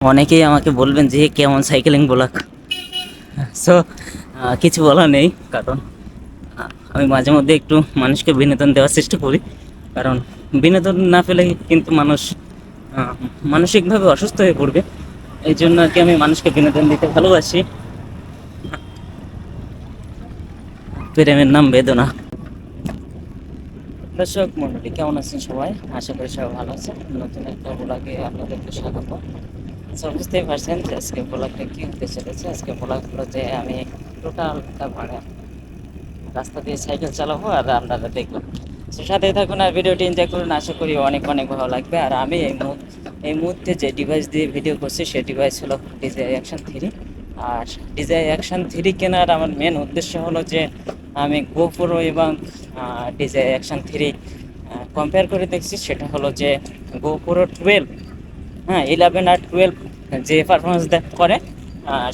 অনেকেই আমাকে বলবেন যে কেমন সাইকেলিং ব্লগ? সো কিছু বলা নেই, কারণ আমি মাঝে মধ্যে একটু মানুষকে বিনোদন দেওয়ার চেষ্টা করি। কারণ, বিনোদন না পেলে কিন্তু মানুষ মানসিকভাবে অসুস্থ হয়ে পড়বে। এই জন্য আর কি আমি মানুষকে বিনোদন দিতে ভালোবাসি। প্রেমের নাম বেদনা। দর্শক, মন্ডলী, কেমন আছেন সবাই? আশা করি সবাই ভালো আছেন। নতুন একটা ব্লগে আপনাদেরকে স্বাগত। So, বুঝতেই পারছেন যে আজকে ব্লগটা কী হতে চলেছে? আজকে ব্লগ হলো যে আমি টোটাল মানে রাস্তা দিয়ে সাইকেল চালাবো আর আপনারা দেখবেন সো সাথে থাকুন আর ভিডিওটি এনজয় করুন। আশা করি অনেক অনেক ভালো লাগবে। আর আমি এই এই মুহূর্তে যে ডিভাইস দিয়ে ভিডিও করছি সেই ডিভাইস হলো ডিজাই অ্যাকশন থ্রি আর ডিজাই অ্যাকশন থ্রি কেনার আমার মেন উদ্দেশ্য হলো যে আমি গোপুরো এবং ডিজাই অ্যাকশন থ্রি কম্পেয়ার করে দেখছি। সেটা হলো যে গোপুরো টুয়েলভ হ্যাঁ ইলেভেন আর টুয়েলভ যে পারফরমেন্স করে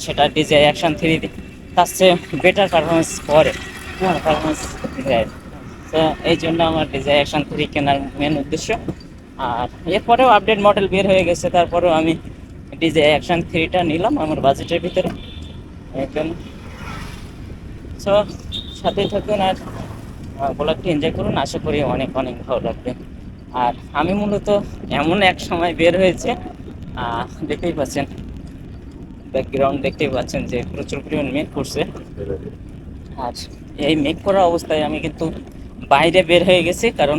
সেটা ডিজে অ্যাকশন থ্রি তার চেয়ে বেটার পারফরমেন্স করে। হ্যাঁ পারফরমেন্স তো এই জন্য আমার ডিজে অ্যাকশন থ্রি কেনার মেন উদ্দেশ্য। আর এরপরেও আপডেট মডেল বের হয়ে গেছে, তারপরেও আমি ডিজে অ্যাকশন থ্রিটা নিলাম আমার বাজেটের ভিতরে। জন্য সো সাথেই থাকুন আর ব্লগটি এনজয় করুন। আশা করি অনেক অনেক ভালো লাগবে। আর আমি মূলত এমন এক সময় বের হয়েছে দেখতেই পাচ্ছেন ব্যাকগ্রাউন্ড দেখতেই পাচ্ছেন যে প্রচুর পরিমাণ মেঘ করছে। আর এই মেঘ করা অবস্থায় আমি কিন্তু বাইরে বের হয়ে গেছি, কারণ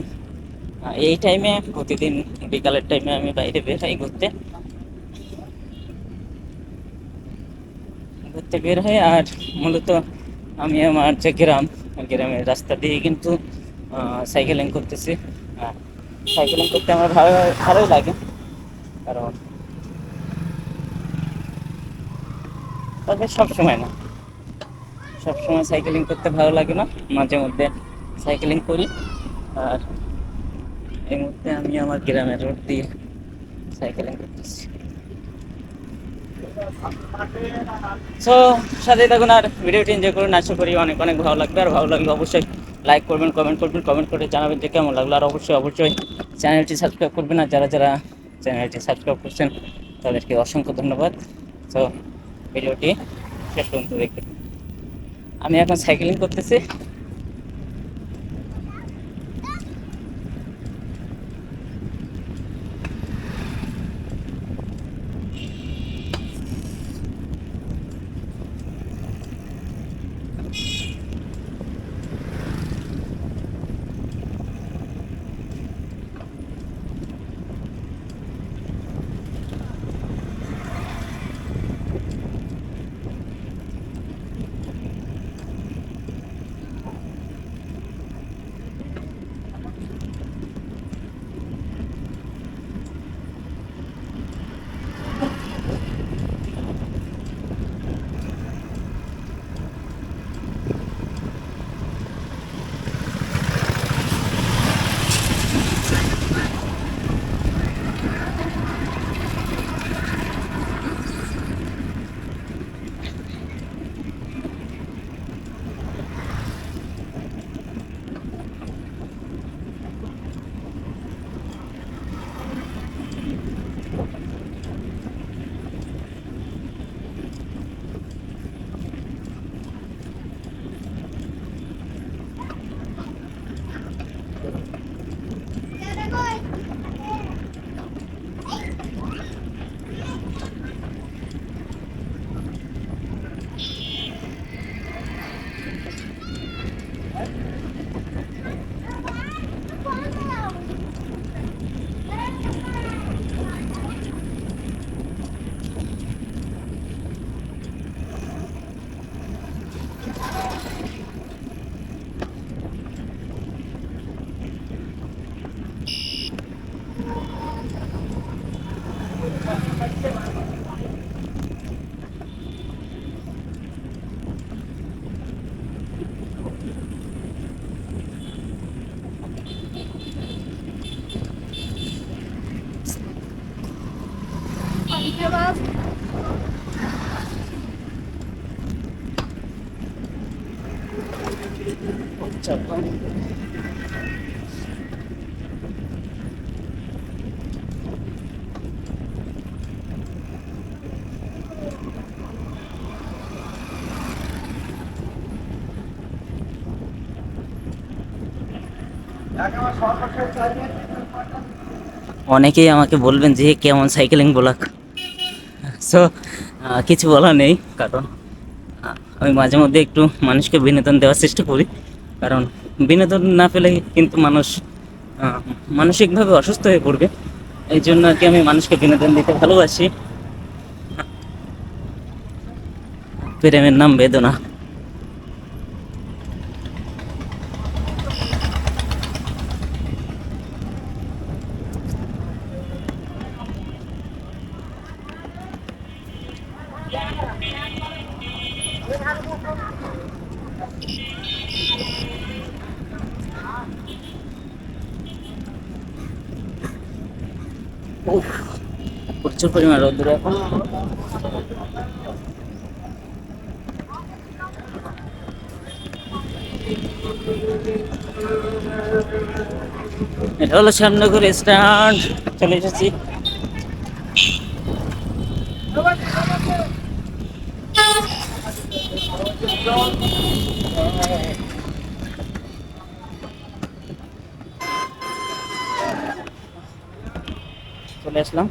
এই টাইমে প্রতিদিন বিকালের টাইমে আমি বাইরে বের হই ঘুরতে। ঘুরতে বের হই আর মূলত আমি আমার যে গ্রাম, গ্রামের রাস্তা দিয়ে কিন্তু সাইকেলিং করতেছি। সাইকেলিং করতে আমার ভালো, ভালোই লাগে। কারণ তবে সব সময় না। সব সময় সাইকেলিং করতে ভালো লাগে না। মাঝে মধ্যে সাইকেলিং করি। আর এই মুহূর্তে আমি আমার গ্রামের রোড দিয়ে সাইকেলিং করতেছি। সো সাথে থাকুন আর ভিডিওটি এনজয় করুন। আশা করি অনেক অনেক ভালো লাগবে। আর ভালো লাগলে অবশ্যই লাইক করবেন কমেন্ট করবেন কমেন্ট করে জানাবেন যে কেমন লাগল। আর অবশ্যই অবশ্যই চ্যানেলটি সাবস্ক্রাইব করবেন আর যারা যারা চ্যানেলটি সাবস্ক্রাইব করছেন, তাদেরকে অসংখ্য ধন্যবাদ। তো ভিডিওটি শেষ পর্যন্ত দেখবেন। আমি এখন সাইকেলিং করতেছি। kebab. অনেকেই আমাকে বলবেন যে কেমন সাইকেলিং ব্লক সো কিছু বলা নেই, কারণ আমি মাঝে মধ্যে একটু মানুষকে বিনোদন দেওয়ার চেষ্টা করি। কারণ বিনোদন না পেলে কিন্তু মানুষ মানসিকভাবে অসুস্থ হয়ে পড়বে। এই জন্য আর কি আমি মানুষকে বিনোদন দিতে ভালোবাসি। প্রেমের নাম বেদনা। প্রচুর পরিমাণ রোদ্দুর এখন। এটা হলো শ্যামনগর স্ট্যান্ড চলে এসেছি। চলে আসলাম।